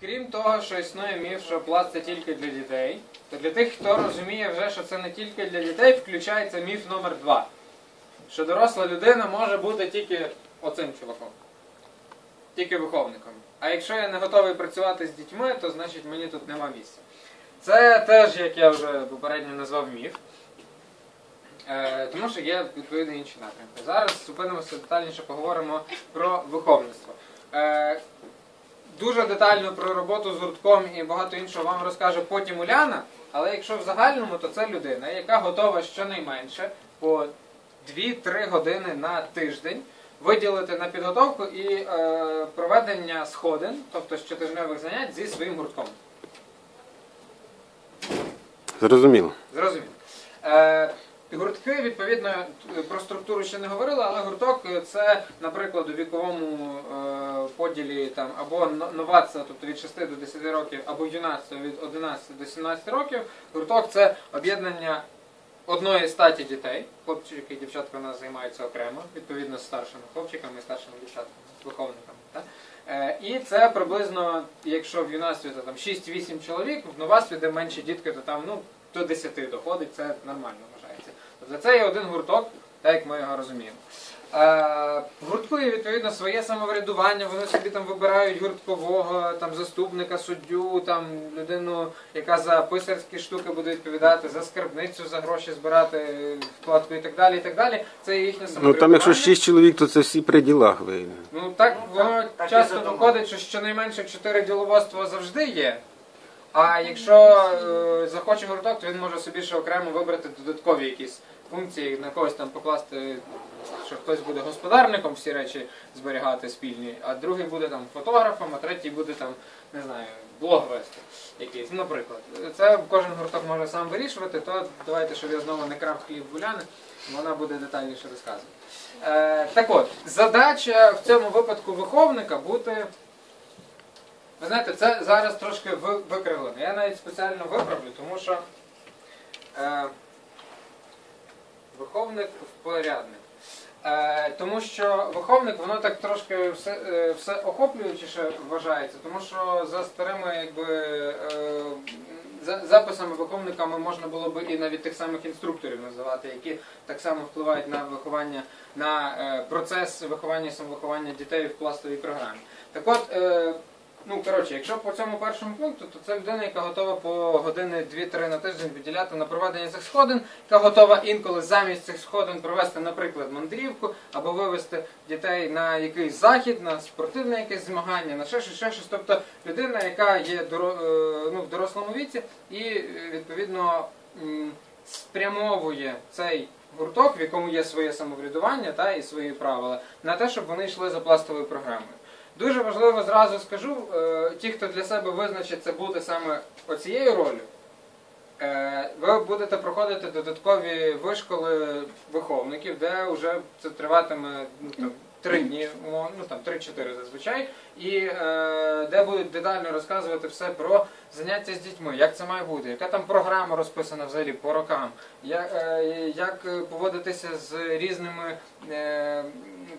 Крім того, що існує міф, що пласт це тільки для дітей, то для тих, хто розуміє вже, що це не тільки для дітей, включається міф номер два. Що доросла людина може бути тільки оцим чуваком. Тільки виховником. А якщо я не готовий працювати з дітьми, то значить мені тут нема місця. Це теж, як я вже попередньо назвав міф. Е, тому що є відповідні інші напрямки. Зараз зупинимося детальніше, поговоримо про виховництво. Е, дуже детально про роботу з гуртком і багато іншого вам розкаже потім Уляна, але якщо в загальному, то це людина, яка готова щонайменше по 2-3 години на тиждень виділити на підготовку і е, проведення сходин, тобто щотижневих занять зі своїм гуртком. Зрозуміло. Зрозуміло. Е, гуртки, відповідно, про структуру ще не говорили, але гурток е, це, наприклад, у віковому е, поділі там, або но- новацтво, тобто від 6 до 10 років, або юнацтво від 11 до 17 років. Гурток це об'єднання одної статі дітей. Хлопчики і дівчатка у нас займаються окремо, відповідно з старшими хлопчиками і старшими дівчатками, з виховниками. Так? Е, І це приблизно, якщо в юнацтві то там 6-8 чоловік, в новацтві, де менші дітки, то там ну, до 10 доходить, це нормально. Тобто це є один гурток, так як ми його розуміємо. Е, є відповідно своє самоврядування, вони собі там вибирають гурткового, там заступника, суддю, там людину, яка за писарські штуки буде відповідати, за скарбницю, за гроші збирати, вкладку і так далі. і так далі. Це є їхнє Ну там, якщо 6 чоловік, то це всі при ділах вийде. Ну так воно так часто виходить, що щонайменше чотири діловодства завжди є. А якщо е, захоче гурток, то він може собі ще окремо вибрати додаткові якісь функції, на когось там покласти, що хтось буде господарником всі речі зберігати спільні, а другий буде там фотографом, а третій буде там, не знаю, блог вести якийсь. Наприклад, це кожен гурток може сам вирішувати, то давайте, щоб я знову не крав хліб гуляни, вона буде детальніше розказувати. Е, так от, задача в цьому випадку виховника бути. Ви знаєте, це зараз трошки викривлено. Я навіть спеціально виправлю, тому що е, виховник впорядник. Е, тому що виховник, воно так трошки все, е, все охоплюючіше вважається, тому що за старими якби, е, за, записами виховниками можна було би і навіть тих самих інструкторів називати, які так само впливають на виховання, на е, процес виховання і самовиховання дітей в пластовій програмі. Так от, е, ну коротше, якщо по цьому першому пункту, то це людина, яка готова по години 2-3 на тиждень виділяти на проведення цих сходин, яка готова інколи замість цих сходин провести, наприклад, мандрівку або вивести дітей на якийсь захід, на спортивне якесь змагання, на ще щось, ще щось. Тобто людина, яка є е, ну, в дорослому віці і е, відповідно спрямовує цей гурток, в якому є своє самоврядування та і свої правила, на те, щоб вони йшли за пластовою програмою. Дуже важливо зразу скажу, е, ті, хто для себе визначить це бути саме оцією ролью, е, ви будете проходити додаткові вишколи виховників, де вже це триватиме ну, там, три дні, ну там 3-4 зазвичай, і е, де будуть детально розказувати все про заняття з дітьми, як це має бути, яка там програма розписана взагалі по рокам, як, е, як поводитися з різними е,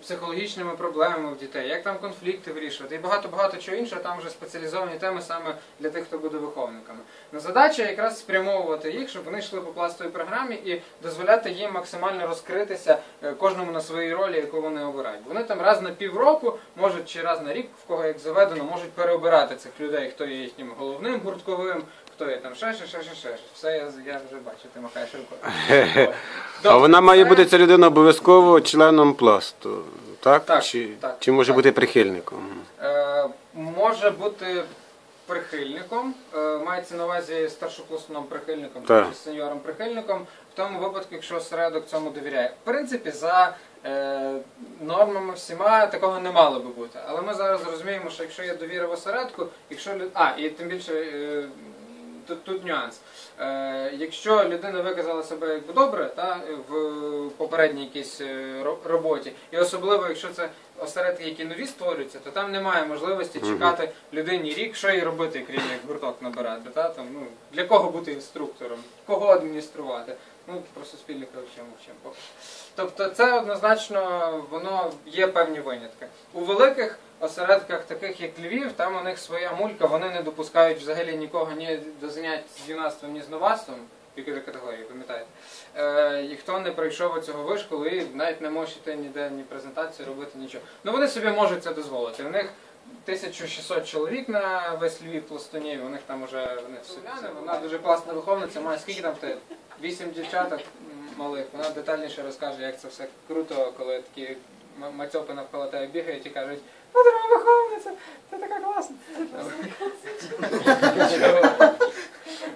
психологічними проблемами в дітей, як там конфлікти вирішувати і багато-багато чого іншого, там вже спеціалізовані теми саме для тих, хто буде виховниками. На задача якраз спрямовувати їх, щоб вони йшли по пластовій програмі і дозволяти їм максимально розкритися е, кожному на своїй ролі, яку вони обирають. Вони там раз на півроку, можуть чи раз на рік, в кого як заведено, можуть переобирати цих людей, хто є їхнім головним гуртковим. Хто є там ще, ще, ще, ще, ще. Все я, я вже бачу, ти махаєш рукою. А вона має бути ця людина обов'язково членом пласту, так? Так, чи, так, чи може так. бути прихильником? Е, може бути прихильником, е, мається на увазі старшокласним прихильником Так. чи сеньором прихильником, в тому випадку, якщо осередок цьому довіряє. В принципі, за е, нормами всіма такого не мало би бути. Але ми зараз розуміємо, що якщо є довіра в осередку, якщо люд... а, і тим більше. Е, Тут, тут нюанс. Е, якщо людина виказала себе якби добре та, в попередній якійсь е, роботі, і особливо якщо це осередки, які нові створюються, то там немає можливості чекати людині рік, що їй робити, крім як гурток набирати. Та? Там, ну, для кого бути інструктором, кого адмініструвати. Ну, про суспільних вивчимо вчимо. Тобто це однозначно воно є певні винятки. У великих осередках, таких як Львів, там у них своя мулька, вони не допускають взагалі нікого ні до занять з юнацтвом, ні з новацтвом, тільки категорії, пам'ятаєте. Е, і хто не пройшов цього вишколу і навіть не може йти ніде ні презентації робити, нічого. Ну вони собі можуть це дозволити. У них 1600 чоловік на весь Львів пластунів, у них там уже вони селяни, вона дуже класна виховниця, має скільки там тебе? Вісім дівчаток малих, вона детальніше розкаже, як це все круто, коли такі мацьопи навколо тебе бігають і кажуть, ти виховниця, ти така класна.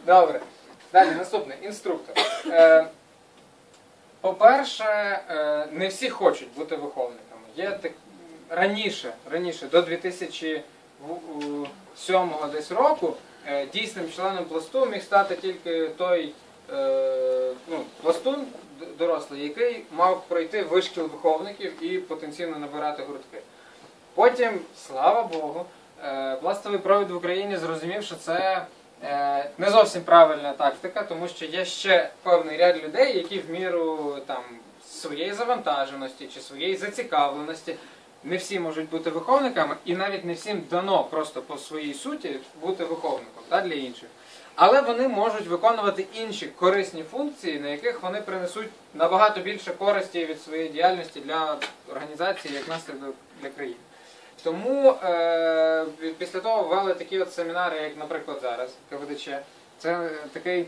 Добре. Далі, наступний інструктор. Е, по-перше, е, не всі хочуть бути виховниками. Є так раніше, раніше, до 2007 десь року, е, дійсним членом пласту міг стати тільки той ну, пластун дорослий, який мав пройти вишкіл виховників і потенційно набирати гуртки. Потім, слава Богу, е, пластовий провід в Україні зрозумів, що це е, не зовсім правильна тактика, тому що є ще певний ряд людей, які в міру там своєї завантаженості чи своєї зацікавленості. Не всі можуть бути виховниками, і навіть не всім дано просто по своїй суті бути виховником та, для інших. Але вони можуть виконувати інші корисні функції, на яких вони принесуть набагато більше користі від своєї діяльності для організації, як наслідок для країни. Тому е, після того ввели такі от семінари, як, наприклад, зараз КВДЧ. Це такий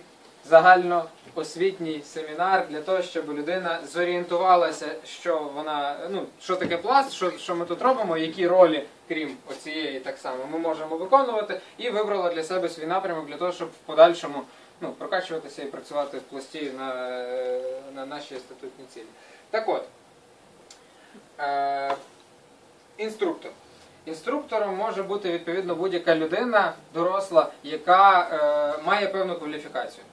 загальноосвітній семінар для того, щоб людина зорієнтувалася, що вона, ну, що таке пласт, що, що ми тут робимо, які ролі, крім оцієї, так само, ми можемо виконувати, і вибрала для себе свій напрямок для того, щоб в подальшому ну, прокачуватися і працювати в пласті на, е, на наші статутні цілі. Так от. Е, інструктор. Інструктором може бути відповідно будь-яка людина, доросла, яка е, має певну кваліфікацію.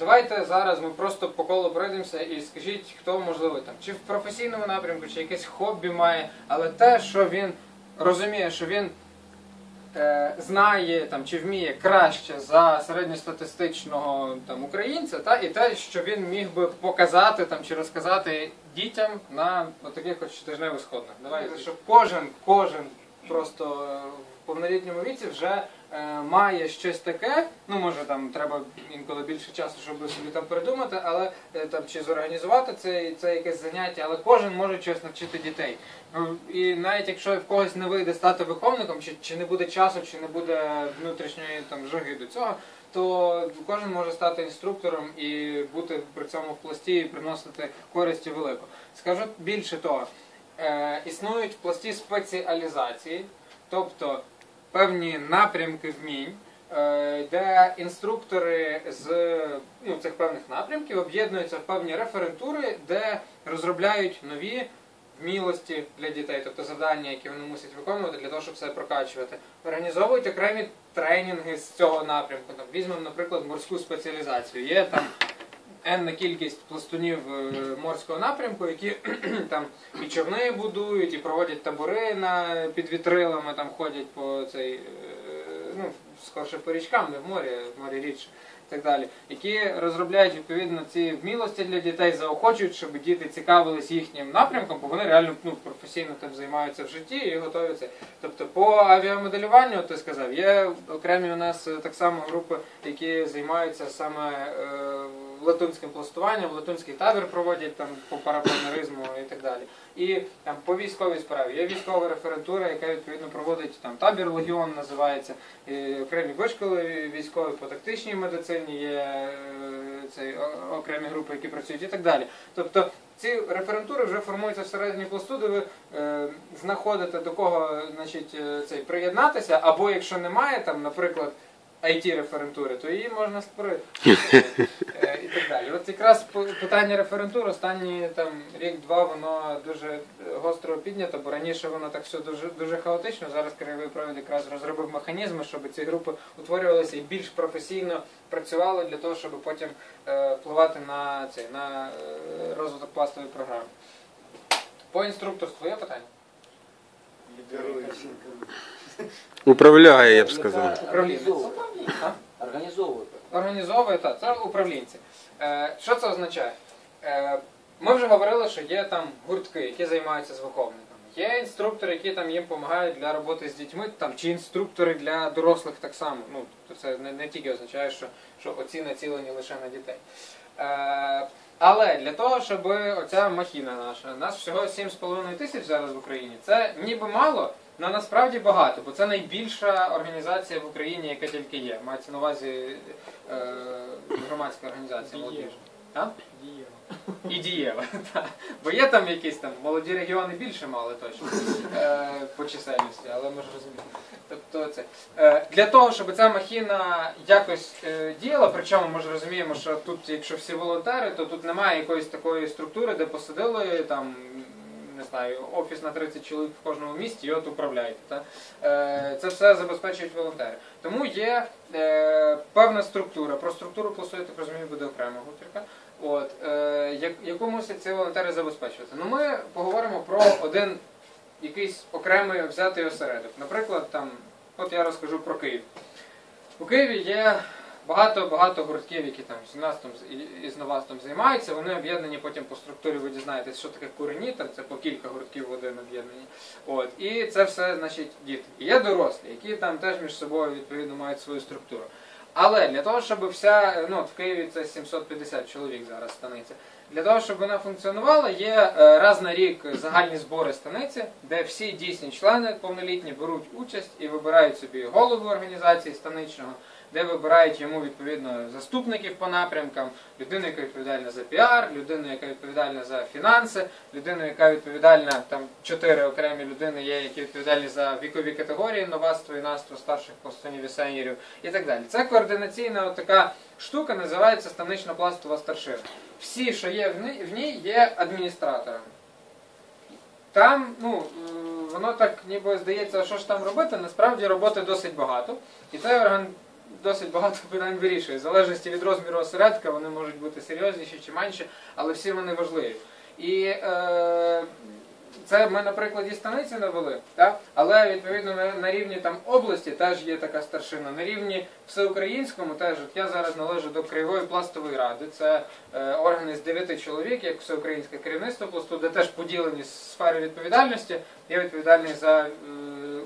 Давайте зараз ми просто по колу пройдемося і скажіть, хто можливо там, чи в професійному напрямку, чи якесь хобі має, але те, що він розуміє, що він е, знає там, чи вміє краще за середньостатистичного там, українця, та, і те, що він міг би показати там, чи розказати дітям на таких от щотижневих сходах. Давайте, щоб кожен, кожен просто в повнолітньому віці вже має щось таке. Ну, може, там треба інколи більше часу, щоб собі там придумати, але е, там чи зорганізувати це, це якесь заняття, але кожен може щось навчити дітей. Ну, І навіть якщо в когось не вийде стати виховником, чи, чи не буде часу, чи не буде внутрішньої там жаги до цього, то кожен може стати інструктором і бути при цьому в пласті і приносити користі велику. Скажу більше того, е, існують пласті спеціалізації, тобто певні напрямки вмінь, е, де інструктори з ну, цих певних напрямків об'єднуються в певні референтури, де розробляють нові вмілості для дітей, тобто завдання, які вони мусять виконувати для того, щоб все прокачувати. Організовують окремі тренінги з цього напрямку. Там, візьмемо, наприклад, морську спеціалізацію. Є там енна кількість пластунів е, морського напрямку, які там і човни будують, і проводять табори на, під вітрилами, там ходять по цей, е, ну, скорше по річкам, не в морі, в морі рідше. Так далі, які розробляють відповідно ці вмілості для дітей, заохочують, щоб діти цікавились їхнім напрямком, бо вони реально ну, професійно тим займаються в житті і це. Тобто по авіамоделюванню, ти сказав, є окремі у нас е, так само групи, які займаються саме е, латунським пластуванням, латунський табір проводять там по парапланеризму і так далі. І там по військовій справі є військова референтура, яка відповідно проводить там табір легіон називається, і окремі вишколи військові по тактичній медицині, є е, цей, окремі групи, які працюють і так далі. Тобто ці референтури вже формуються всередині пласту, де ви е, знаходите до кого значить, е, цей, приєднатися, або якщо немає, там, наприклад, IT-референтури, то її можна створити. Е, і так далі. От якраз питання референтур останні там рік-два воно дуже е, гостро піднято, бо раніше воно так все дуже дуже хаотично. Зараз краєвий провід якраз розробив механізми, щоб ці групи утворювалися і більш професійно працювали для того, щоб потім е, впливати на цей на е, розвиток пластової програми. По інструкторству є питання? Управляє, я б сказав. Організовує. А? Організовує. Організовує так, це управлінці. Е, що це означає? Е, ми вже говорили, що є там гуртки, які займаються з виховниками. Є інструктори, які там їм допомагають для роботи з дітьми, там, чи інструктори для дорослих так само. Ну, тобто це не, не тільки означає, що, що оці націлені лише на дітей. Е, але для того, щоб оця махіна наша, нас всього 7,5 тисяч зараз в Україні, це ніби мало, але насправді багато, бо це найбільша організація в Україні, яка тільки є. Мається на увазі е, громадська організація молодіжна. А? І дієва. так. Бо є там якісь там молоді регіони більше мали точно е, по чисельності, але ми ж розуміємо. Тобто це е, для того, щоб ця махіна якось е, діяла, причому ми ж розуміємо, що тут, якщо всі волонтери, то тут немає якоїсь такої структури, де посадили там. Не знаю, офіс на 30 чоловік в кожному місті і от управляєте. Та? Е, це все забезпечують волонтери. Тому є е, певна структура. Про структуру я так розумію, буде окрема гутірка. От, е, яку мусять ці волонтери забезпечувати? Ну, ми поговоримо про один якийсь окремий взятий осередок. Наприклад, там, от я розкажу про Київ. У Києві є багато-багато гуртків, які там з настом і з новастом займаються. Вони об'єднані потім по структурі, ви дізнаєтесь, що таке куренітер, це по кілька гуртків в один об'єднані. От, і це все, значить, діти. І є дорослі, які там теж між собою відповідно мають свою структуру. Але для того, щоб вся, ну от в Києві це 750 чоловік зараз станиця. Для того, щоб вона функціонувала, є е, раз на рік загальні збори станиці, де всі дійсні члени повнолітні беруть участь і вибирають собі голову організації станичного, де вибирають йому відповідно заступників по напрямкам, людину, яка відповідальна за піар, людину, яка відповідальна за фінанси, людину, яка відповідальна, там чотири окремі людини є, які відповідальні за вікові категорії, новацтво, юнацтво, старших постонів і сеньорів і так далі. Це координаційна така штука, називається станична пластова старшина. Всі, що є в ній, в ній є адміністраторами. Там, ну, е, воно так ніби здається, що ж там робити, насправді роботи досить багато. І цей орган досить багато питань вирішує. В залежності від розміру осередка, вони можуть бути серйозніші чи менші, але всі вони важливі. І е, це ми на прикладі станиці навели, так? але відповідно на, на рівні там області теж є така старшина. На рівні всеукраїнському теж от я зараз належу до Краєвої пластової ради. Це е, органи з дев'яти чоловік, як всеукраїнське керівництво пласту, де теж поділені сфери відповідальності. Я відповідальний за е,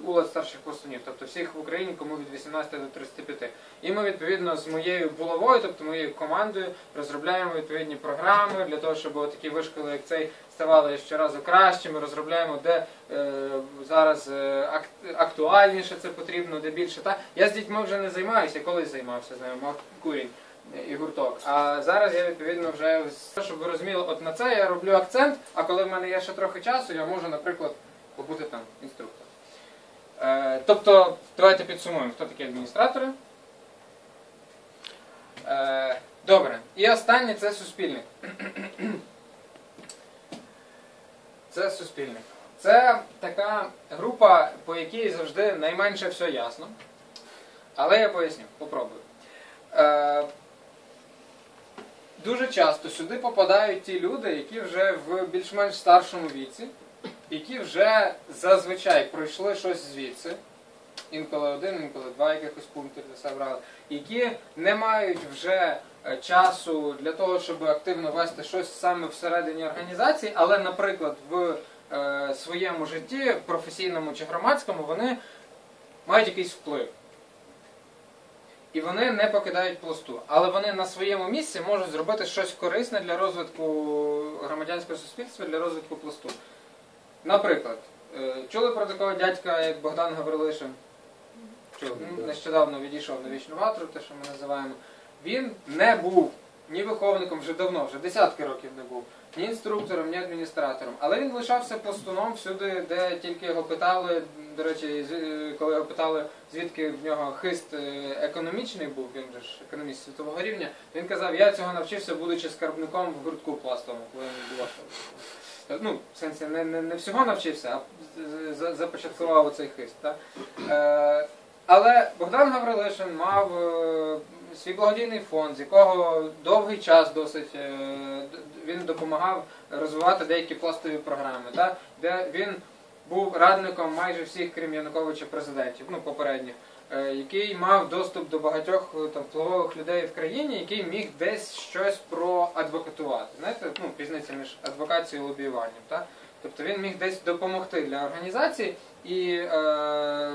улад старших пластунів, тобто всіх в Україні, кому від 18 до 35. І ми відповідно з моєю булавою, тобто моєю командою, розробляємо відповідні програми для того, щоб такі вишколи, як цей, ставали щоразу кращими. Розробляємо, де е, зараз е, актуальніше це потрібно, де більше. Та я з дітьми вже не займаюся, колись займався з ними, мав курінь і гурток. А зараз я відповідно вже щоб ви розуміли, от на це я роблю акцент. А коли в мене є ще трохи часу, я можу, наприклад, побути там інструктором. Е, тобто, давайте підсумуємо, хто такі адміністратори. Е, добре. І останнє це суспільник. Це суспільник. Це така група, по якій завжди найменше все ясно. Але я поясню, попробую. Е, дуже часто сюди попадають ті люди, які вже в більш-менш старшому віці, які вже зазвичай пройшли щось звідси, інколи один, інколи два якихось пункти для себе брали, які не мають вже е, часу для того, щоб активно вести щось саме всередині організації, але, наприклад, в е, своєму житті, професійному чи громадському, вони мають якийсь вплив. І вони не покидають пласту. Але вони на своєму місці можуть зробити щось корисне для розвитку громадянського суспільства, для розвитку пласту. Наприклад, е, чули про такого дядька, як Богдан Гаврилишин? Чули? Ну, Нещодавно відійшов на вічну ватру, те, що ми називаємо. Він не був ні виховником вже давно, вже десятки років не був, ні інструктором, ні адміністратором. Але він лишався пластуном всюди, де тільки його питали. До речі, е, коли його питали, звідки в нього хист е, економічний був, він же ж економіст світового рівня, він казав, я цього навчився, будучи скарбником в гуртку пластовому, коли він був. Ну, в сенсі, не, не, не всього навчився, а започаткував оцей хист. Так? Е, але Богдан Гаврилишин мав е, свій благодійний фонд, з якого довгий час досить е, він допомагав розвивати деякі пластові програми, та, де він був радником майже всіх крім Януковича президентів, ну попередніх, е, який мав доступ до багатьох е, там впливових людей в країні, який міг десь щось проадвокатувати. Знаєте, ну різниця між адвокацією і лобіюванням. Та? Тобто він міг десь допомогти для організації і е,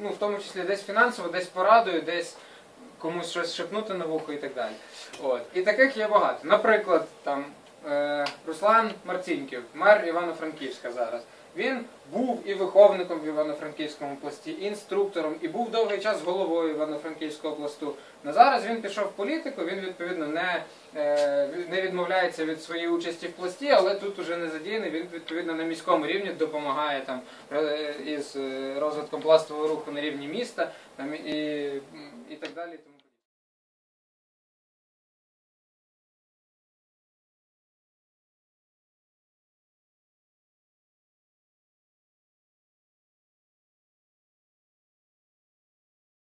ну, в тому числі десь фінансово, десь порадою, десь комусь щось шепнути на вухо і так далі. От. І таких є багато. Наприклад, там е, Руслан Марцінків, мер Івано-Франківська зараз. Він був і виховником в Івано-Франківському пласті, і інструктором, і був довгий час головою Івано-Франківського пласту. На зараз він пішов в політику, він відповідно не, е, не відмовляється від своєї участі в пласті, але тут уже не задіяний. Він відповідно на міському рівні допомагає там е, із е, розвитком пластового руху на рівні міста там, і, і так далі.